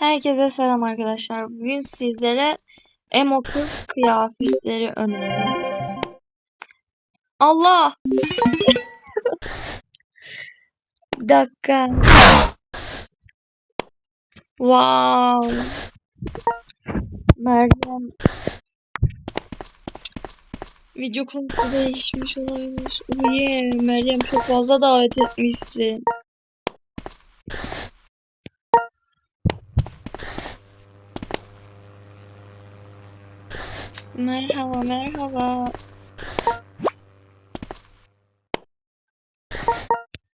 Herkese selam arkadaşlar. Bugün sizlere emo kız kıyafetleri öneriyorum. Allah! Bir dakika. Wow. Meryem. Video konusu değişmiş olabilir. Yeah. Meryem çok fazla davet etmişsin. Merhaba merhaba.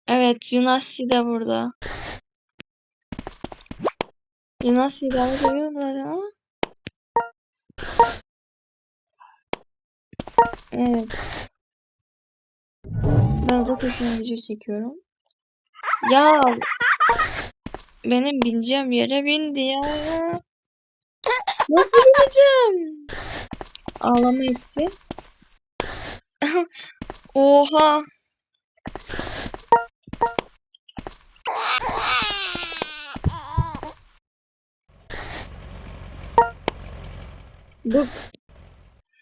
Evet Yunasi de burada. Yunasi de duyuyorum zaten ama. Evet. Ben zaten video çekiyorum. Ya benim bineceğim yere bindi ya. Nasıl bineceğim? Ağlama hissi. Oha. Buk.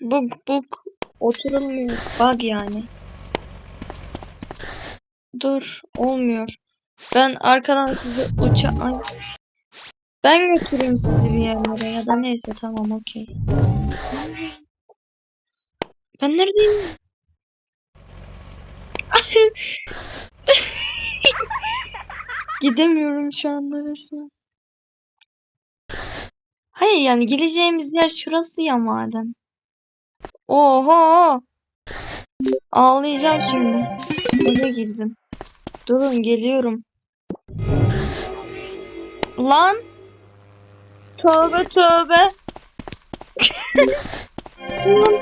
Buk buk. Oturulmuyor. Bug yani. Dur. Olmuyor. Ben arkadan sizi uça... Ay. Ben götüreyim sizi bir yerlere ya da neyse tamam okey. Ben neredeyim? Gidemiyorum şu anda resmen. Hayır yani gideceğimiz yer şurası ya madem. Oho! Ağlayacağım şimdi. Eve girdim. Durun geliyorum. Lan! Tövbe tövbe. Lan,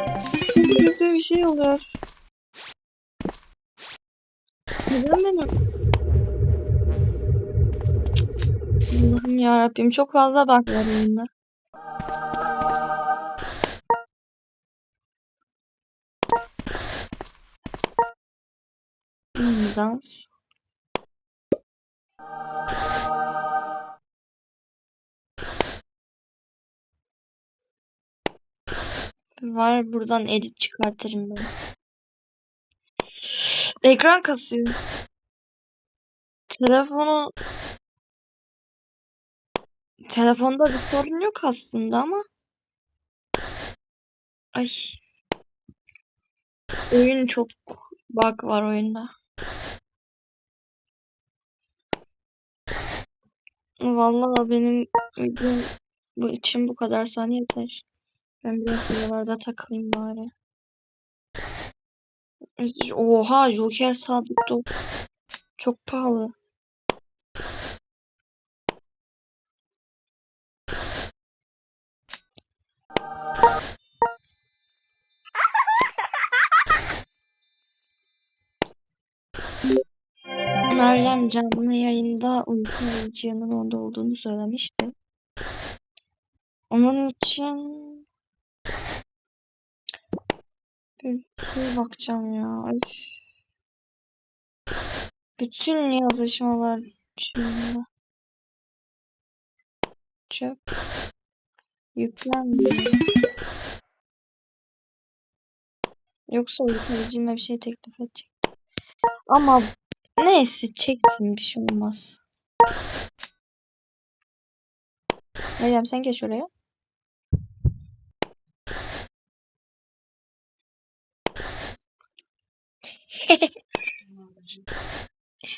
Kötü bir şey oluyor. Neden benim? Allah'ım yarabbim çok fazla oyunda. Hmm, dans. Var buradan edit çıkartırım ben. Ekran kasıyor. Telefonu Telefonda bir sorun yok aslında ama. Ay. Oyun çok bug var oyunda. Vallahi benim videom için bu kadar saniye yeter. Ben biraz buralarda takılayım bari. Oha Joker Sadık Dog. Çok pahalı. Meryem canlı yayında uyku ilacının onda olduğunu söylemişti. Onun için bir şey bakacağım ya. Ay. Bütün yazışmalar şunda. Çöp. Yüklenmiyor. Yoksa uykucuyla bir şey teklif edecek. Ama neyse çeksin bir şey olmaz. Meryem sen geç oraya.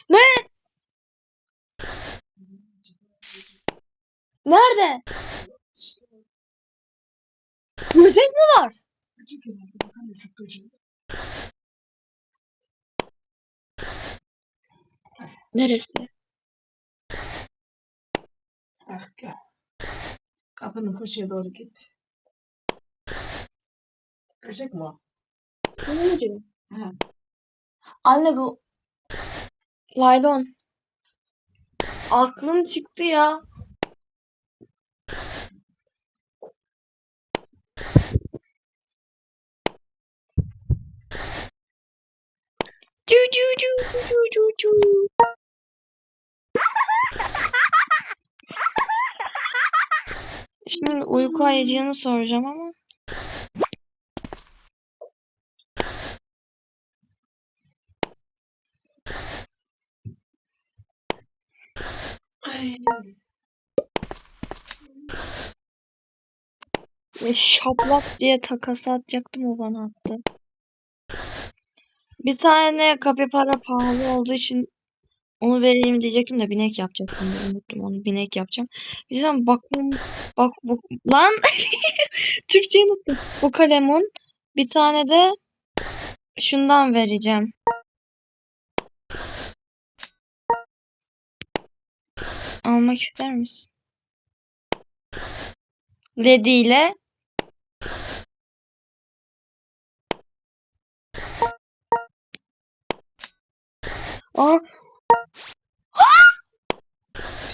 Ne? Nerede? Böcek mi var? Neresi? Gel. Kapının köşeye doğru git. Görecek mi o? Ne diyor? Ha. Anne bu laylon. Aklım çıktı ya. Cu cu cu cu cu cu. Şimdi uyku ayıcığını soracağım ama. Ay. E, şaplak diye takası atacaktım o bana attı. Bir tane kapibara pahalı olduğu için onu vereyim diyecektim de binek yapacaktım. Unuttum onu binek yapacağım. Bir tane bakın bak bu lan Türkçeyi unuttum. Bu kalemun bir tane de şundan vereceğim. Almak ister misin? Ledi ile Aa!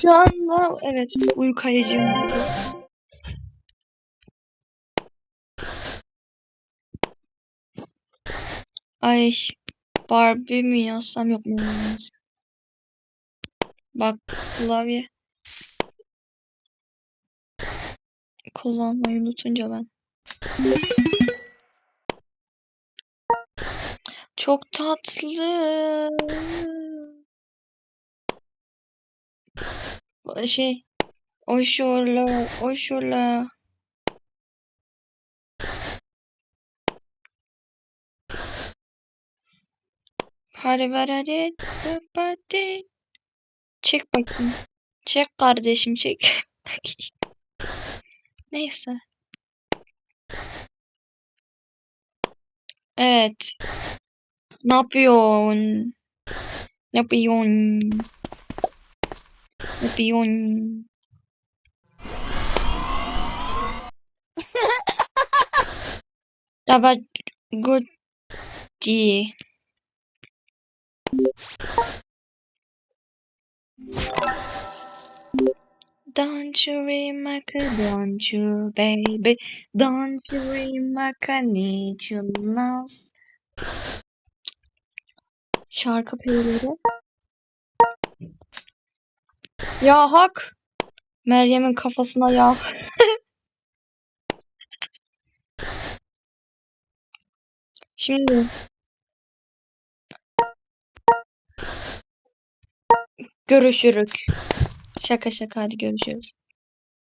Şu anda evet uyku ayıcım oldu. Ay Barbie mi yazsam yok mu? yazsam? Bak klavye kullanmayı unutunca ben. Çok tatlı. Şey o şöyle o şöyle. Hadi ver hadi. Hadi. Çek bakayım. Çek kardeşim çek. Neyse. Evet. Ne yapıyorsun? Ne yapıyorsun? Ne yapıyorsun? Ya ben Gucci. Don't you remark, don't you, baby? Don't you remark, I need you now. Şarkı peyleri. Ya hak. Meryem'in kafasına yağ. Şimdi. Görüşürük. Şaka şaka hadi görüşürüz.